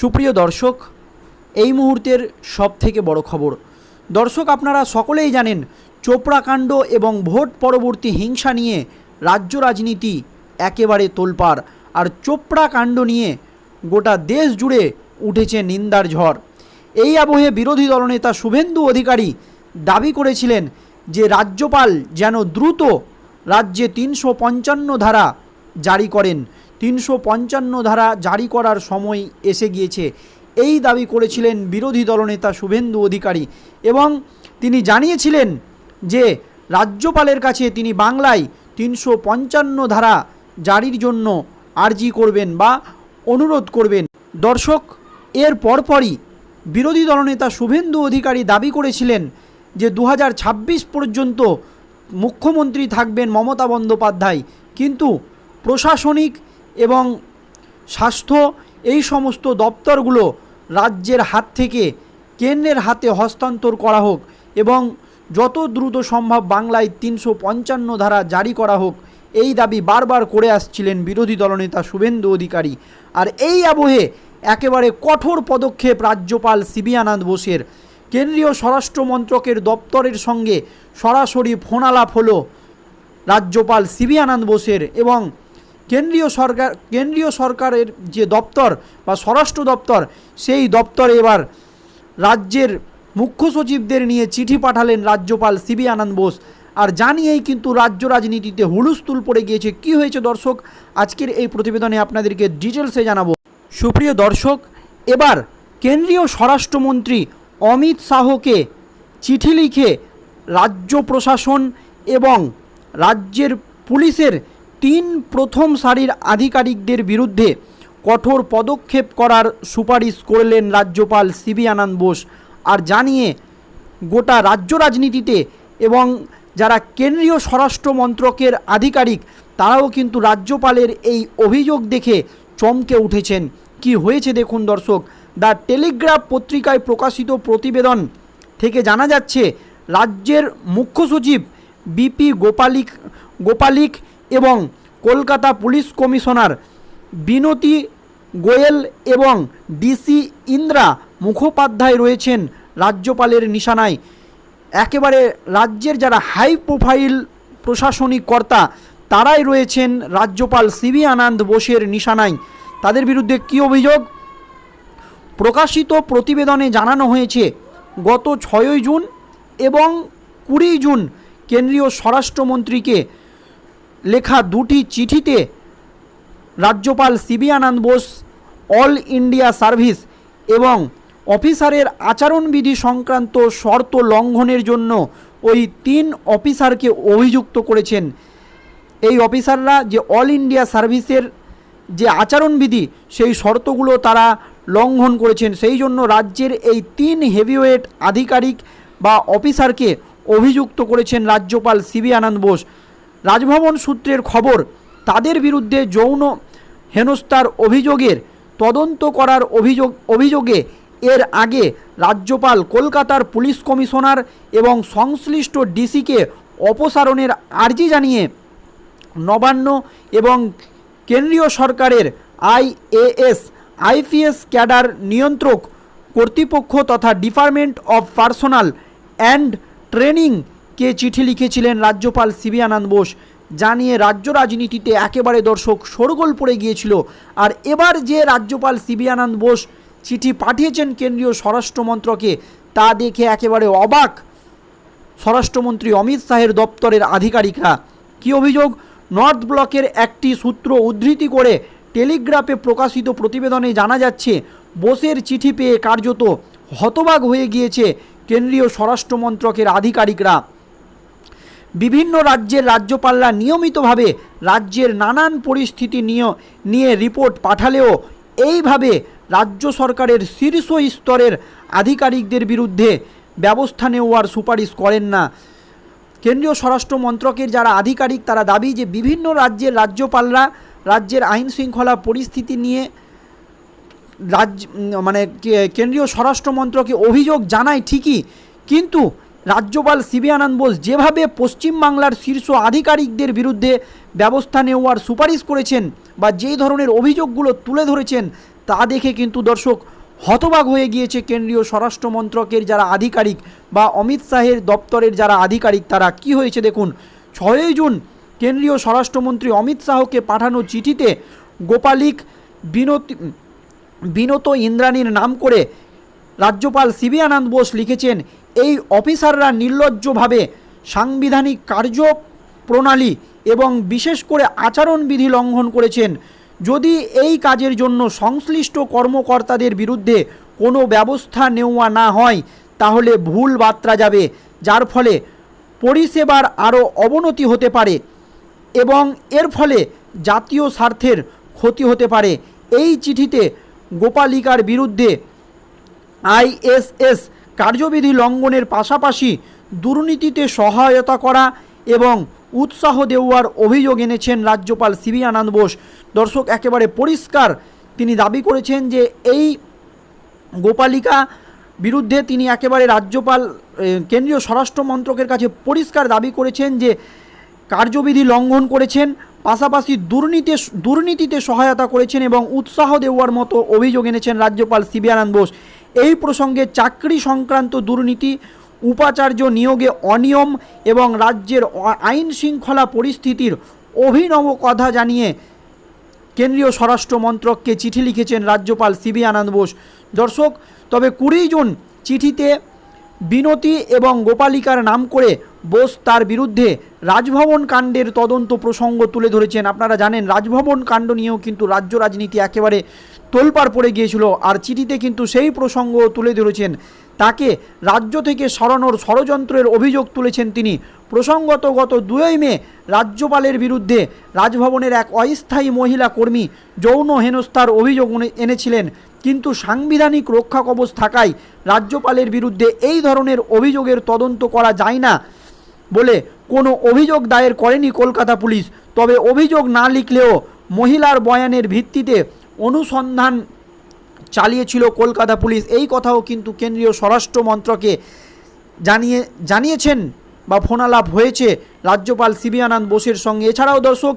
সুপ্রিয় দর্শক, এই মুহূর্তের সব থেকে বড় খবর। দর্শক, আপনারা সকলেই জানেন, চোপড়া কাণ্ড এবং ভোট পরবর্তী হিংসা নিয়ে রাজ্য রাজনীতি একেবারে তোলপাড়। আর চোপড়া কাণ্ড নিয়ে গোটা দেশ জুড়ে উঠেছে নিন্দার ঝড়। এই আবহে বিরোধী দলনেতা শুভেন্দু অধিকারী দাবি করেছিলেন যে রাজ্যপাল যেন দ্রুত রাজ্যে তিনশো পঞ্চান্ন ধারা জারি করেন। তিনশো পঞ্চান্ন ধারা জারি করার সময় এসে গিয়েছে। এই দাবি করেছিলেন বিরোধী দলনেতা শুভেন্দু অধিকারী এবং তিনি জানিয়েছিলেন যে, রাজ্যপালের কাছে তিনি বাংলায় তিনশো পঞ্চান্ন ধারা জারির জন্য আর্জি করবেন বা অনুরোধ করবেন। দর্শক, এর পরপরই বিরোধী দলনেতা শুভেন্দু অধিকারী দাবি করেছিলেন যে, দু হাজার ছাব্বিশ পর্যন্ত মুখ্যমন্ত্রী থাকবেন মমতা বন্দ্যোপাধ্যায়। কিন্তু প্রশাসনিক এবং স্বাস্থ্য, এই সমস্ত দপ্তরগুলো রাজ্যের হাত থেকে কেন্দ্রের হাতে হস্তান্তর করা হোক এবং যত দ্রুত সম্ভব বাংলায় তিনশো পঞ্চান্ন ধারা জারি করা হোক, এই দাবি বারবার করে আসছিলেন বিরোধী দলনেতা শুভেন্দু অধিকারী। আর এই আবহে একেবারে কঠোর পদক্ষেপ রাজ্যপাল সিবি আনন্দ বোসের। কেন্দ্রীয় স্বরাষ্ট্র মন্ত্রকের দপ্তরের সঙ্গে সরাসরি ফোনালাপ হলো রাজ্যপাল সিবি আনন্দ বোসের এবং কেন্দ্রীয় সরকার, কেন্দ্রীয় সরকারের যে দপ্তর বা স্বরাষ্ট্র দপ্তর, সেই দপ্তরে এবার রাজ্যের মুখ্য সচিবদের নিয়ে চিঠি পাঠালেন রাজ্যপাল সিবি আনন্দ বোস আর জানিয়েই কিন্তু রাজ্য রাজনীতিতে হুলুস্থুল পড়ে গিয়েছে। কি হয়েছে দর্শক? আজকের এই প্রতিবেদনে আপনাদেরকে ডিটেলসে জানাব। সুপ্রিয় দর্শক, এবার কেন্দ্রীয় স্বরাষ্ট্রমন্ত্রী অমিত শাহকে চিঠি লিখে রাজ্য প্রশাসন এবং রাজ্যের পুলিশের তিন প্রথম সারির আধিকারিকদের বিরুদ্ধে কঠোর পদক্ষেপ করার সুপারিশ করলেন রাজ্যপাল সিবি আনন্দ বোস। আর জানিয়ে গোটা রাজ্য রাজনীতিতে এবং যারা কেন্দ্রীয় স্বরাষ্ট্র মন্ত্রকের আধিকারিক, তারাও কিন্তু রাজ্যপালের এই অভিযোগ দেখে চমকে উঠেছেন। কি হয়েছে দেখুন দর্শক, দ্য টেলিগ্রাফ পত্রিকায় প্রকাশিত প্রতিবেদন থেকে জানা যাচ্ছে, রাজ্যের মুখ্য সচিব বিপি গোপালিক গোপালিক এবং কলকাতা পুলিশ কমিশনার বিনতি গোয়েল এবং ডিসি ইন্দ্রা মুখোপাধ্যায় রয়েছেন রাজ্যপালের নিশানায়। একেবারে রাজ্যের যারা হাই প্রোফাইল প্রশাসনিক কর্তা, তারাই রয়েছেন রাজ্যপাল সিবি আনন্দ বোসের নিশানায়। তাদের বিরুদ্ধে কী অভিযোগ? প্রকাশিত প্রতিবেদনে জানানো হয়েছে, গত ছয়ই জুন এবং কুড়ি জুন কেন্দ্রীয় স্বরাষ্ট্রমন্ত্রীকে লেখা দুটি চিঠিতে রাজ্যপাল C V Ananda Bose, all India service এবং অফিসারের আচরণবিধি সংক্রান্ত শর্ত লঙ্ঘনের জন্য ওই তিন অফিসারকে অভিযুক্ত করেছেন। এই অফিসাররা যে অল ইন্ডিয়া সার্ভিসের যে আচরণবিধি, সেই শর্তগুলো তারা লঙ্ঘন করেছেন। সেই জন্য রাজ্যের এই তিন হেভিওয়েট আধিকারিক বা অফিসারকে অভিযুক্ত করেছেন রাজ্যপাল সিবি আনন্দ বোস। রাজভবন সূত্রের খবর, তাদের বিরুদ্ধে যৌন হেনস্থার অভিযোগের তদন্ত করার অভিযোগ, অভিযোগে এর আগে রাজ্যপাল, কলকাতার পুলিশ কমিশনার এবং সংশ্লিষ্ট ডিসিকে অপসারণের আর্জি জানিয়ে নবান্ন এবং কেন্দ্রীয় সরকারের আইএএস, আইপিএস ক্যাডার নিয়ন্ত্রক কর্তৃপক্ষ তথা ডিপার্টমেন্ট অফ পার্সোনাল অ্যান্ড ট্রেনিংকে চিঠি লিখেছিলেন রাজ্যপাল সিবি আনন্দ বোস? জানিয়ে রাজ্য রাজনীতিতে একেবারে দর্শক শোরগোল পড়ে গিয়েছিল। আর এবার যে রাজ্যপাল সিবি আনন্দ বোস চিঠি পাঠিয়েছেন কেন্দ্রীয় স্বরাষ্ট্রমন্ত্রকে তা দেখে একেবারে অবাক স্বরাষ্ট্রমন্ত্রী অমিত শাহের দপ্তরের আধিকারিকরা। কি অভিযোগ? নর্থ ব্লকের একটি সূত্র উদ্ধৃতি করে টেলিগ্রাফে প্রকাশিত প্রতিবেদনে জানা যাচ্ছে, বোসের চিঠি পেয়ে কার্যত হতবাক হয়ে গিয়েছে কেন্দ্রীয় স্বরাষ্ট্রমন্ত্রকের আধিকারিকরা। বিভিন্ন রাজ্যের রাজ্যপালরা নিয়মিতভাবে রাজ্যের নানান পরিস্থিতি নিয়ে নিয়ে রিপোর্ট পাঠালেও এইভাবে রাজ্য সরকারের শীর্ষ স্তরের আধিকারিকদের বিরুদ্ধে ব্যবস্থা নেওয়ার সুপারিশ করেন না। কেন্দ্রীয় স্বরাষ্ট্র মন্ত্রকের যারা আধিকারিক, তারা দাবি যে বিভিন্ন রাজ্যের রাজ্যপালরা রাজ্যের আইন শৃঙ্খলা পরিস্থিতি নিয়ে রাজ্য মানে কেন্দ্রীয় স্বরাষ্ট্র মন্ত্রকে অভিযোগ জানায় ঠিকই, কিন্তু রাজ্যপাল সিবি আনন্দ বোস যেভাবে পশ্চিমবাংলার শীর্ষ আধিকারিকদের বিরুদ্ধে ব্যবস্থা নেওয়ার সুপারিশ করেছেন বা যেই ধরনের অভিযোগগুলো তুলে ধরেছেন তা দেখে কিন্তু দর্শক হতবাক হয়ে গিয়েছে কেন্দ্রীয় স্বরাষ্ট্র মন্ত্রকের যারা আধিকারিক বা অমিত শাহের দপ্তরের যারা আধিকারিক, তারা কি হয়েছে দেখুন। ছয়ই জুন কেন্দ্রীয় স্বরাষ্ট্রমন্ত্রী অমিত শাহকে পাঠানো চিঠিতে গোপালিক বিনতি বিনত ইন্দ্রাণীর নাম করে রাজ্যপাল সিবি আনন্দ বোস লিখেছেন এই অফিসাররা নির্লজ্জভাবে সাংবিধানিক কার্য প্রণালী এবং বিশেষ করে আচরণবিধি লঙ্ঘন করেছেন। যদি এই কাজের জন্য সংশ্লিষ্ট কর্মকর্তাদের বিরুদ্ধে কোনো ব্যবস্থা নেওয়া না হয়, তাহলে ভুল বার্তা যাবে, যার ফলে পরিষেবার আরও অবনতি হতে পারে এবং এর ফলে জাতীয় স্বার্থের ক্ষতি হতে পারে। এই চিঠিতে গোপালিকার বিরুদ্ধে আইএসএস কার্যবিধি লঙ্ঘনের পাশাপাশি দুর্নীতিতে সহায়তা করা এবং উৎসাহ দেওয়ার অভিযোগ এনেছেন রাজ্যপাল সিবি আনন্দ বোস। দর্শক, একেবারে পরিষ্কার তিনি দাবি করেছেন যে এই গোপালিকা বিরুদ্ধে তিনি একেবারে রাজ্যপাল কেন্দ্রীয় স্বরাষ্ট্র মন্ত্রকের কাছে পরিষ্কার দাবি করেছেন যে কার্যবিধি লঙ্ঘন করেছেন, পাশাপাশি দুর্নীতি, দুর্নীতিতে সহায়তা করেছেন এবং উৎসাহ দেওয়ার মতো অভিযোগ এনেছেন রাজ্যপাল সিবি আনন্দ বোস। এই প্রসঙ্গে চাকরি সংক্রান্ত দুর্নীতি, উপাচার্য নিয়োগে অনিয়ম এবং রাজ্যের আইন শৃঙ্খলা পরিস্থিতির অভিনব কথা জানিয়ে কেন্দ্রীয় স্বরাষ্ট্র মন্ত্রককে চিঠি লিখেছেন রাজ্যপাল সিবি আনন্দ বোস। দর্শক, তবে কুড়ি জুন চিঠিতে বিনতি এবং গোপালিকার নাম করে বোস তার বিরুদ্ধে রাজভবন কাণ্ডের তদন্ত প্রসঙ্গ তুলে ধরেছেন। আপনারা জানেন, রাজভবন কাণ্ড নিয়েও কিন্তু রাজ্য রাজনীতি একেবারে তোলপাড় পড়ে গিয়েছিল আর চিঠিতে কিন্তু সেই প্রসঙ্গ তুলে ধরেছেন। তাকে রাজ্য থেকে সরানোর ষড়যন্ত্রের অভিযোগ তুলেছেন তিনি। প্রসঙ্গত গত দুই মে রাজ্যপালের বিরুদ্ধে রাজভবনের এক অস্থায়ী মহিলা কর্মী যৌন হেনস্থার অভিযোগ এনেছিলেন। কিন্তু সাংবিধানিক রক্ষা কবচ থাকায় রাজ্যপালের বিরুদ্ধে এই ধরনের অভিযোগের তদন্ত করা যায় না বলে কোনো অভিযোগ দায়ের করেনি কলকাতা পুলিশ। তবে অভিযোগ না লিখলেও মহিলার বয়ানের ভিত্তিতে অনুসন্ধান চালিয়েছিল কলকাতা পুলিশ। এই কথাও কিন্তু কেন্দ্রীয় স্বরাষ্ট্র মন্ত্রকে জানিয়ে, জানিয়েছেন বা ফোনালাপ হয়েছে রাজ্যপাল সিবি আনন্দ বোসের সঙ্গে। এছাড়াও দর্শক,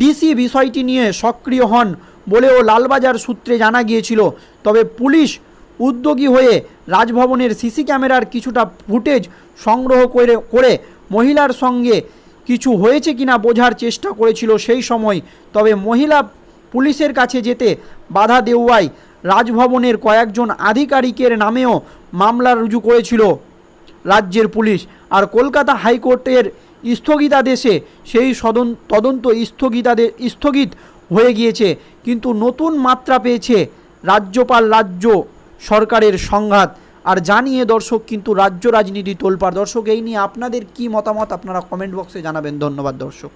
ডিসি বিষয়টি নিয়ে সক্রিয় হন বলেও লালবাজার সূত্রে জানা গিয়েছিল। তবে পুলিশ উদ্যোগী হয়ে রাজভবনের সিসি ক্যামেরার কিছুটা ফুটেজ সংগ্রহ করে করে মহিলার সঙ্গে কিছু হয়েছে কিনা বোঝার চেষ্টা করেছিল সেই সময়। তবে মহিলা পুলিশের কাছে যেতে বাধা দেওয়ায় রাজভবনের কয়েকজন আধিকারিকের নামেও মামলা রুজু করেছিল রাজ্যের পুলিশ। আর কলকাতা হাইকোর্টের স্থগিতাদেশে সেই সদন, তদন্ত স্থগিতাদে, স্থগিত হয়ে গিয়েছে। কিন্তু নতুন মাত্রা পেয়েছে রাজ্যপাল রাজ্য সরকারের সংঘাত। আর জানিয়ে দর্শক, কিন্তু রাজ্য রাজনীতি তোলপার দর্শক, এই নিয়ে আপনাদের কি মতামত? আপনারা কমেন্ট বক্সে জানাবেন। ধন্যবাদ দর্শক।